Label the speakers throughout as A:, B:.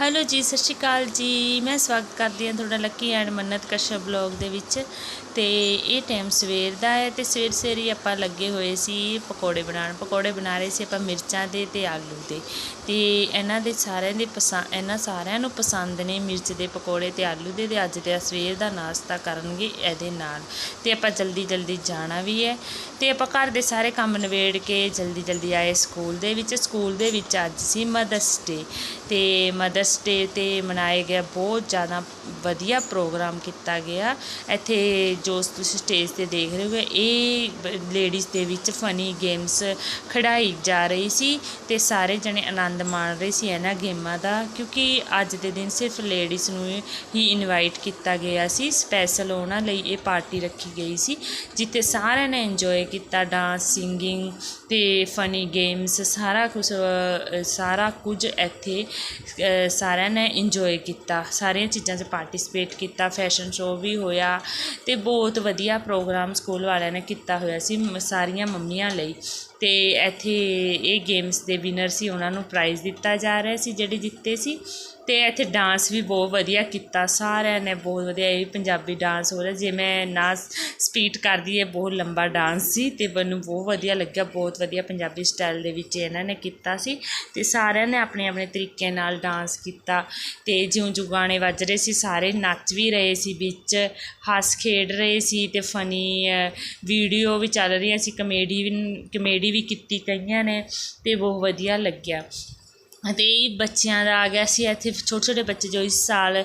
A: Hello ਜੀ, ਸਤਿ ਸ਼੍ਰੀ ਅਕਾਲ ਜੀ। ਮੈਂ ਸਵਾਗਤ ਕਰਦੀ ਹਾਂ ਤੁਹਾਡਾ Lucky and Mannat Kashyap blog ਦੇ ਵਿੱਚ। ਤੇ ਇਹ ਟਾਈਮ ਸਵੇਰ ਦਾ ਹੈ ਤੇ ਸਵੇਰ ਸਵੇਰ ਆਪਾਂ ਲੱਗੇ ਹੋਏ ਸੀ ਪਕੌੜੇ ਬਣਾਉਣ। ਪਕੌੜੇ ਬਣਾ ਰਹੇ ਸੀ ਆਪਾਂ ਮਿਰਚਾਂ ਦੇ ਤੇ ਆਲੂ ਦੇ। ਤੇ ਇਹਨਾਂ ਦੇ ਸਾਰਿਆਂ ਦੇ ਪਸੰਦ ਇਹਨਾਂ ਸਾਰਿਆਂ ਨੂੰ ਪਸੰਦ ਨੇ ਮਿਰਚ ਦੇ ਪਕੌੜੇ ਤੇ ਆਲੂ ਦੇ ਤੇ ਅੱਜ ਦੇ ਸਵੇਰ ਦਾ ਨਾਸ਼ਤਾ ਕਰਨਗੇ ਇਹਦੇ ਨਾਲ। ਤੇ ਆਪਾਂ ਜਲਦੀ ਜਲਦੀ ਜਾਣਾ ਵੀ ਹੈ। ਤੇ ਆਪਾਂ ਘਰ ਦੇ ਸਾਰੇ ਕੰਮ ਨਿਬੇੜ ਕੇ ਜਲਦੀ ਜਲਦੀ ਆਏ ਸਕੂਲ ਦੇ ਵਿੱਚ। ਸਕੂਲ ਦੇ ਵਿੱਚ ਅੱਜ ਸੀ ਮਦਰਸ ਡੇ ਤੇ ਮਦਰਸ ਡੇ ਤੇ ਮਨਾਇਆ ਗਿਆ, ਬਹੁਤ ਜ਼ਿਆਦਾ ਵਧੀਆ ਪ੍ਰੋਗਰਾਮ ਕੀਤਾ ਗਿਆ। ਇੱਥੇ ਜੋ ਤੁਸੀਂ ਸਟੇਜ ਤੇ ਦੇਖ ਰਹੇ ਹੋ ਇਹ ਲੇਡੀਜ਼ ਦੇ ਵਿੱਚ ਫਨੀ ਗੇਮਸ ਖਿਡਾਈ ਜਾ ਰਹੀ ਸੀ ਤੇ ਸਾਰੇ ਜਣੇ ਆਨੰਦ ਮਾਣ ਰਹੇ ਸੀ ਇਹਨਾਂ ਗੇਮਾਂ ਦਾ, ਕਿਉਂਕਿ ਅੱਜ ਦੇ ਦਿਨ ਸਿਰਫ ਲੇਡੀਜ਼ ਨੂੰ ਹੀ ਇਨਵਾਈਟ ਕੀਤਾ ਗਿਆ ਸੀ। ਸਪੈਸ਼ਲ ਉਹਨਾਂ ਲਈ ਇਹ ਪਾਰਟੀ ਰੱਖੀ ਗਈ ਸੀ, ਜਿੱਥੇ ਸਾਰਿਆਂ ਨੇ ਇੰਜੋਏ ਕੀਤਾ ਡਾਂਸ ਸਿੰਗਿੰਗ ਤੇ ਫਨੀ ਗੇਮਸ ਸਾਰਾ ਕੁਝ ਸਾਰਾ ਕੁਝ ਇੱਥੇ ਸਾਰਿਆਂ ਨੇ ਇੰਜੋਏ ਕੀਤਾ, ਸਾਰੀਆਂ ਚੀਜ਼ਾਂ 'ਚ ਪਾਰਟੀਸਪੇਟ ਕੀਤਾ ਫੈਸ਼ਨ ਸ਼ੋਅ ਵੀ ਹੋਇਆ ਅਤੇ ਬਹੁਤ ਵਧੀਆ ਪ੍ਰੋਗਰਾਮ ਸਕੂਲ ਵਾਲਿਆਂ ਨੇ ਕੀਤਾ ਹੋਇਆ ਸੀ ਮ- ਸਾਰੀਆਂ ਮੰਮੀਆਂ ਲਈ। ਤੇ ਇੱਥੇ ਇਹ ਗੇਮਸ ਦੇ ਵਿਨਰ ਸੀ, ਉਹਨਾਂ ਨੂੰ ਪ੍ਰਾਈਜ਼ ਦਿੱਤਾ ਜਾ ਰਿਹਾ ਸੀ, ਜਿਹੜੇ ਜਿੱਤੇ ਸੀ। ਅਤੇ ਇੱਥੇ ਡਾਂਸ ਵੀ ਬਹੁਤ ਵਧੀਆ ਕੀਤਾ, ਸਾਰਿਆਂ ਨੇ ਬਹੁਤ ਵਧੀਆ, ਇਹ ਪੰਜਾਬੀ ਡਾਂਸ ਹੋ ਰਿਹਾ। ਜੇ ਮੈਂ ਨਾ ਸਪੀਡ ਕਰਦੀ ਹੈ ਬਹੁਤ ਲੰਬਾ ਡਾਂਸ ਸੀ ਅਤੇ ਮੈਨੂੰ ਬਹੁਤ ਵਧੀਆ ਲੱਗਿਆ, ਬਹੁਤ ਵਧੀਆ ਪੰਜਾਬੀ ਸਟਾਈਲ ਦੇ ਵਿੱਚ ਇਹਨਾਂ ਨੇ ਕੀਤਾ ਸੀ। ਅਤੇ ਸਾਰਿਆਂ ਨੇ ਆਪਣੇ ਆਪਣੇ ਤਰੀਕੇ ਨਾਲ ਡਾਂਸ ਕੀਤਾ ਅਤੇ ਜਿਉਂ ਜਿਉਂ ਗਾਣੇ ਵੱਜ ਰਹੇ ਸੀ, ਸਾਰੇ ਨੱਚ ਵੀ ਰਹੇ ਸੀ ਵਿੱਚ, ਹੱਸ ਖੇਡ ਰਹੇ ਸੀ ਅਤੇ ਫਨੀ ਵੀਡੀਓ ਵੀ ਚੱਲ ਰਹੀਆਂ ਸੀ ਕਮੇਡੀ ਵੀ ਕਮੇਡੀ ਵੀ ਕੀਤੀ ਕਈਆਂ ਨੇ ਅਤੇ ਬਹੁਤ ਵਧੀਆ ਲੱਗਿਆ। ਅਤੇ ਇਹ ਬੱਚਿਆਂ ਦਾ ਆ ਗਿਆ ਸੀ, ਇੱਥੇ ਛੋਟੇ ਛੋਟੇ ਬੱਚੇ ਜੋ ਇਸ ਸਾਲ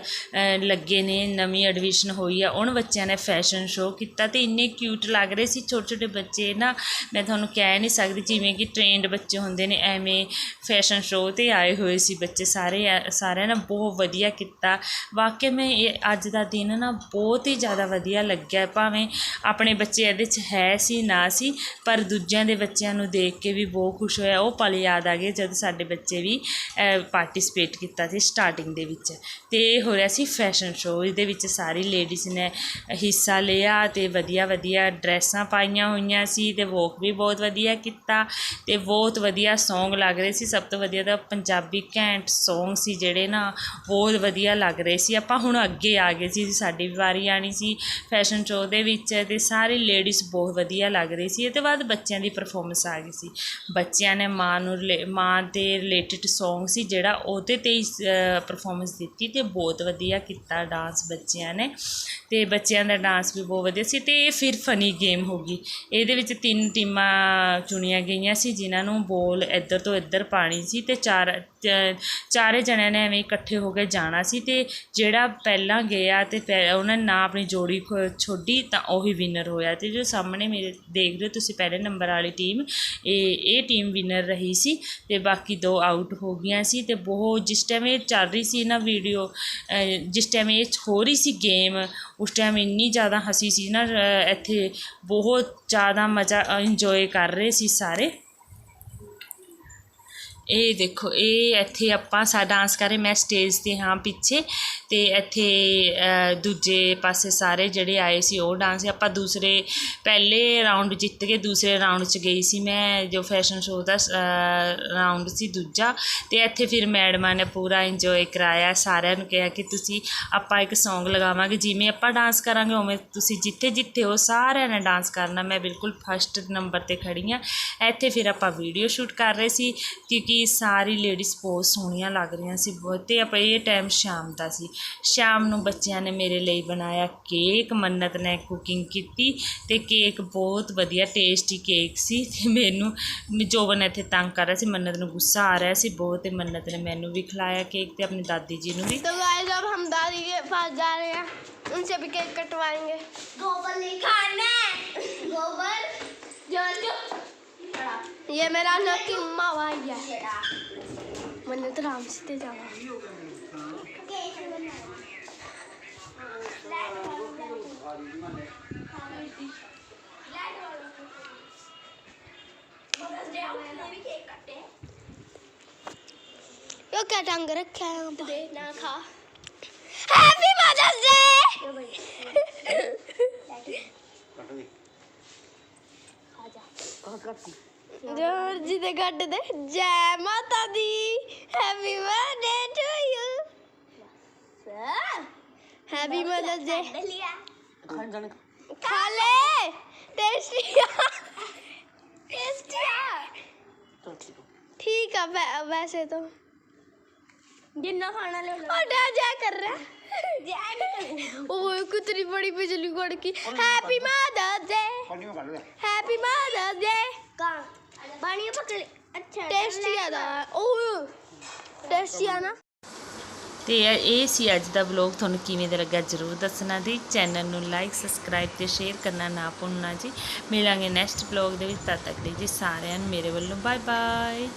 A: ਲੱਗੇ ਨੇ, ਨਵੀਂ ਐਡਮਿਸ਼ਨ ਹੋਈ ਆ, ਉਹਨਾਂ ਬੱਚਿਆਂ ਨੇ ਫੈਸ਼ਨ ਸ਼ੋਅ ਕੀਤਾ ਅਤੇ ਇੰਨੇ ਕਿਊਟ ਲੱਗ ਰਹੇ ਸੀ ਛੋਟੇ ਛੋਟੇ ਬੱਚੇ, ਨਾ ਮੈਂ ਤੁਹਾਨੂੰ ਕਹਿ ਨਹੀਂ ਸਕਦੀ ਜਿਵੇਂ ਕਿ ਟ੍ਰੇਨਡ ਬੱਚੇ ਹੁੰਦੇ ਨੇ, ਐਵੇਂ ਫੈਸ਼ਨ ਸ਼ੋਅ ਤੇ ਆਏ ਹੋਏ ਸੀ ਬੱਚੇ ਸਾਰੇ ਸਾਰਿਆਂ ਨੇ ਬਹੁਤ ਵਧੀਆ ਕੀਤਾ। ਵਾਕਿਆ ਮੈਂ ਇਹ ਅੱਜ ਦਾ ਦਿਨ ਨਾ ਬਹੁਤ ਹੀ ਜ਼ਿਆਦਾ ਵਧੀਆ ਲੱਗਿਆ, ਭਾਵੇਂ ਆਪਣੇ ਬੱਚੇ ਇਹਦੇ 'ਚ ਹੈ ਸੀ, ਨਾ ਸੀ, ਪਰ ਦੂਜਿਆਂ ਦੇ ਬੱਚਿਆਂ ਨੂੰ ਦੇਖ ਕੇ ਵੀ ਬਹੁਤ ਖੁਸ਼ ਹੋਇਆ, ਉਹ ਪਲ ਯਾਦ ਆ ਗਏ ਜਦ ਸਾਡੇ ਬੱਚੇ ਵੀ ਪਾਰਟੀਸਪੇਟ ਕੀਤਾ ਸੀ ਸਟਾਰਟਿੰਗ ਦੇ ਵਿੱਚ। ਅਤੇ ਇਹ ਹੋ ਰਿਹਾ ਸੀ ਫੈਸ਼ਨ ਸ਼ੋਅ ਇਹਦੇ ਵਿੱਚ ਸਾਰੀ ਲੇਡੀਜ਼ ਨੇ ਹਿੱਸਾ ਲਿਆ ਅਤੇ ਵਧੀਆ ਵਧੀਆ ਡਰੈਸਾਂ ਪਾਈਆਂ ਹੋਈਆਂ ਸੀ ਅਤੇ ਵੋਕ ਵੀ ਬਹੁਤ ਵਧੀਆ ਕੀਤਾ ਅਤੇ ਬਹੁਤ ਵਧੀਆ ਸੌਂਗ ਲੱਗ ਰਹੇ ਸੀ। ਸਭ ਤੋਂ ਵਧੀਆ ਤਾਂ ਪੰਜਾਬੀ ਘੈਂਟ ਸੌਂਗ ਸੀ ਜਿਹੜੇ ਨਾ, ਬਹੁਤ ਵਧੀਆ ਲੱਗ ਰਹੇ ਸੀ। ਆਪਾਂ ਹੁਣ ਅੱਗੇ ਆ ਗਏ ਸੀ, ਸਾਡੀ ਵੀ ਵਾਰੀ ਆਣੀ ਸੀ ਫੈਸ਼ਨ ਸ਼ੋਅ ਦੇ ਵਿੱਚ ਅਤੇ ਸਾਰੀ ਲੇਡੀਜ਼ ਬਹੁਤ ਵਧੀਆ ਲੱਗ ਰਹੀ ਸੀ। ਇਹ ਤੋਂ ਬਾਅਦ ਬੱਚਿਆਂ ਦੀ ਪਰਫਾਰਮੈਂਸ ਆ ਗਈ ਸੀ। ਬੱਚਿਆਂ ਨੇ ਮਾਂ ਨੂੰ ਰਿਲੇ- ਮਾਂ ਦੇ ਰਿਲੇਟਡ Song ਸੀ ਜਿਹੜਾ ਉਹਦੇ ਤੇ ਹੀ ਪਰਫਾਰਮੈਂਸ ਦਿੱਤੀ ਤੇ ਬਹੁਤ ਵਧੀਆ ਕੀਤਾ ਡਾਂਸ ਬੱਚਿਆਂ ਨੇ ਤੇ ਬੱਚਿਆਂ ਦਾ ਡਾਂਸ ਵੀ ਬਹੁਤ ਵਧੀਆ ਸੀ ਤੇ ਫਿਰ ਫਨੀ ਗੇਮ ਹੋ ਗਈ। ਇਹਦੇ ਵਿੱਚ ਤਿੰਨ ਟੀਮਾਂ ਚੁਣੀਆਂ ਗਈਆਂ ਸੀ ਜਿਨ੍ਹਾਂ ਨੂੰ ਬੋਲ ਇੱਧਰ ਤੋਂ ਇੱਧਰ ਪਾਣੀ ਸੀ ਤੇ ਚਾਰ ਚਾਰੇ ਜਣਿਆਂ ਨੇ ਐਵੇਂ ਇਕੱਠੇ ਹੋ ਕੇ ਜਾਣਾ ਸੀ ਤੇ ਜਿਹੜਾ ਪਹਿਲਾਂ ਗਿਆ ਤੇ ਪਹਿ- ਨੇ ਨਾ ਆਪਣੀ ਜੋੜੀ ਖੋ- ਛੋਡੀ ਤਾਂ ਉਹੀ ਵਿਨਰ ਹੋਇਆ ਤੇ ਜੋ ਸਾਹਮਣੇ ਮੇਰੇ, ਦੇਖ ਰਹੇ ਹੋ ਤੁਸੀਂ ਪਹਿਲੇ ਨੰਬਰ ਵਾਲੀ ਟੀਮ ਇਹ ਇਹ ਟੀਮ ਵਿਨਰ ਰਹੀ ਸੀ ਤੇ ਬਾਕੀ ਦੋ ਆਊਟ ਹੋ ਗਈਆਂ ਸੀ ਤੇ ਬਹੁਤ ਜਿਸ ਟਾਈਮ ਇਹ ਚੱਲ ਰਹੀ ਸੀ ਨਾ ਵੀਡੀਓ ਜਿਸ ਟਾਈਮ ਇਹ ਹੋ ਰਹੀ ਸੀ ਗੇਮ ਉਸ ਟਾਈਮ ਇੰਨੀ ਜ਼ਿਆਦਾ ਹਸੀ ਸੀ ਨਾ ਇੱਥੇ ਬਹੁਤ ਜ਼ਿਆਦਾ ਮਜ਼ਾ ਇੰਜੋਏ ਕਰ ਰਹੇ ਸੀ ਸਾਰੇ। ਇਹ ਦੇਖੋ, ਇਹ ਇੱਥੇ ਆਪਾਂ ਸਾ ਡਾਂਸ ਕਰ ਰਹੇ, ਮੈਂ ਸਟੇਜ ਤੇ ਹਾਂ ਪਿੱਛੇ ਅਤੇ ਇੱਥੇ ਦੂਜੇ ਪਾਸੇ ਸਾਰੇ ਜਿਹੜੇ ਆਏ ਸੀ, ਉਹ ਡਾਂਸ ਆਪਾਂ ਦੂਸਰੇ, ਪਹਿਲੇ ਰਾਊਂਡ ਜਿੱਤ ਕੇ ਦੂਸਰੇ ਰਾਊਂਡ 'ਚ ਗਈ ਸੀ ਮੈਂ, ਜੋ ਫੈਸ਼ਨ ਸ਼ੋਅ ਦਾ ਰਾਊਂਡ ਸੀ ਦੂਜਾ। ਅਤੇ ਇੱਥੇ ਫਿਰ ਮੈਡਮਾਂ ਨੇ ਪੂਰਾ ਇੰਜੋਏ ਕਰਾਇਆ, ਸਾਰਿਆਂ ਨੂੰ ਕਿਹਾ ਕਿ ਤੁਸੀਂ, ਆਪਾਂ ਇੱਕ ਸੌਂਗ ਲਗਾਵਾਂਗੇ। ਜਿਵੇਂ ਆਪਾਂ ਡਾਂਸ ਕਰਾਂਗੇ, ਉਵੇਂ ਤੁਸੀਂ ਜਿੱਥੇ ਜਿੱਥੇ ਹੋ, ਸਾਰਿਆਂ ਨੇ ਡਾਂਸ ਕਰਨਾ। ਮੈਂ ਬਿਲਕੁਲ ਫਸਟ ਨੰਬਰ ਤੇ ਖੜੀ ਹਾਂ। ਇੱਥੇ ਫਿਰ ਆਪਾਂ ਵੀਡੀਓ ਸ਼ੂਟ ਕਰ ਰਹੇ ਸੀ, ਕਿਉਂਕਿ ਸਾਰੀ ਲੇਡੀਜ਼ ਬਹੁਤ ਸੋਹਣੀਆਂ ਲੱਗ ਰਹੀਆਂ ਸੀ ਬਹੁਤ ਤੇ ਆਪਾਂ ਇਹ ਟਾਈਮ ਸ਼ਾਮ ਦਾ ਸੀ ਸ਼ਾਮ ਨੂੰ ਬੱਚਿਆਂ ਨੇ ਮੇਰੇ ਲਈ ਬਣਾਇਆ ਕੇਕ ਮੰਨਤ ਨੇ ਕੁਕਿੰਗ ਕੀਤੀ ਤੇ ਕੇਕ ਬਹੁਤ ਵਧੀਆ ਟੇਸਟੀ ਕੇਕ ਸੀ ਤੇ ਮੈਨੂੰ ਜੋਬਨ ਇੱਥੇ ਤੰਗ ਕਰ ਰਿਹਾ ਸੀ ਮੰਨਤ ਨੂੰ ਗੁੱਸਾ ਆ ਰਿਹਾ ਸੀ ਬਹੁਤ ਤੇ ਮੰਨਤ ਨੇ ਮੈਨੂੰ ਵੀ ਖਿਲਾਇਆ ਕੇਕ ਤੇ ਆਪਣੀ ਦਾਦੀ ਜੀ ਨੂੰ ਵੀ
B: तो गाइस अब हम दादी के पास जा रहे हैं उनसे भी केक कटवाएंगे गोबर नहीं खाना गोबर जो जो ये मेरा नकी उम्मा भाई है मैंने तो राम सीते जावा यो क्या टंग रखा है यहाँ पे ना खा हैप्पी मदर्स डे ਜੋਰ ਜੀ ਦੇ ਗੱਡ ਦੇ। ਜੈ ਮਾਤਾ ਦੀ। Happy birthday to you
C: happy mother
B: ਖਾ ਲੈ। ਟੇਸਟੀਆ ਟੇਸਟੀਆ
C: ਚਲ ਠੀਕ
B: ਠੀਕ ਆ ਵੈਸੇ ਤਾਂ। ਜਿੰਨਾ ਖਾਣਾ ਲੈ ਲਓ। ਉਹ ਜਾ ਕਰ ਰਿਹਾ। ਉਹ ਕੁਤਰੀ ਬੜੀ ਬਿਜਲੀ
D: ਗੜ ਕੀ। Happy mother's
B: day happy mother's day ਕਾਂ ਪਾਣੀ ਪਕੜ ਅੱਛਾ ਟੇਸਟੀ ਆਦਾ ਉਹ ਟੇਸਟੀ ਆ। ਨਾ
A: ਤੇ ਇਹ ਸੀ ਅੱਜ ਦਾ ਵਲੌਗ ਤੁਹਾਨੂੰ ਕਿਵੇਂ ਦਾ ਲੱਗਾ ਜਰੂਰ ਦੱਸਣਾ ਜੀ। ਚੈਨਲ ਨੂੰ ਲਾਈਕ ਸਬਸਕ੍ਰਾਈਬ ਤੇ ਸ਼ੇਅਰ ਕਰਨਾ ਨਾ ਭੁੱਲਣਾ ਜੀ। ਮਿਲਾਂਗੇ ਨੈਕਸਟ ਵਲੌਗ ਦੇ ਵਿੱਚ। ਤਦ ਤੱਕ ਲਈ ਜੀ ਸਾਰਿਆਂ ਨੂੰ ਮੇਰੇ ਵੱਲੋਂ। Bye bye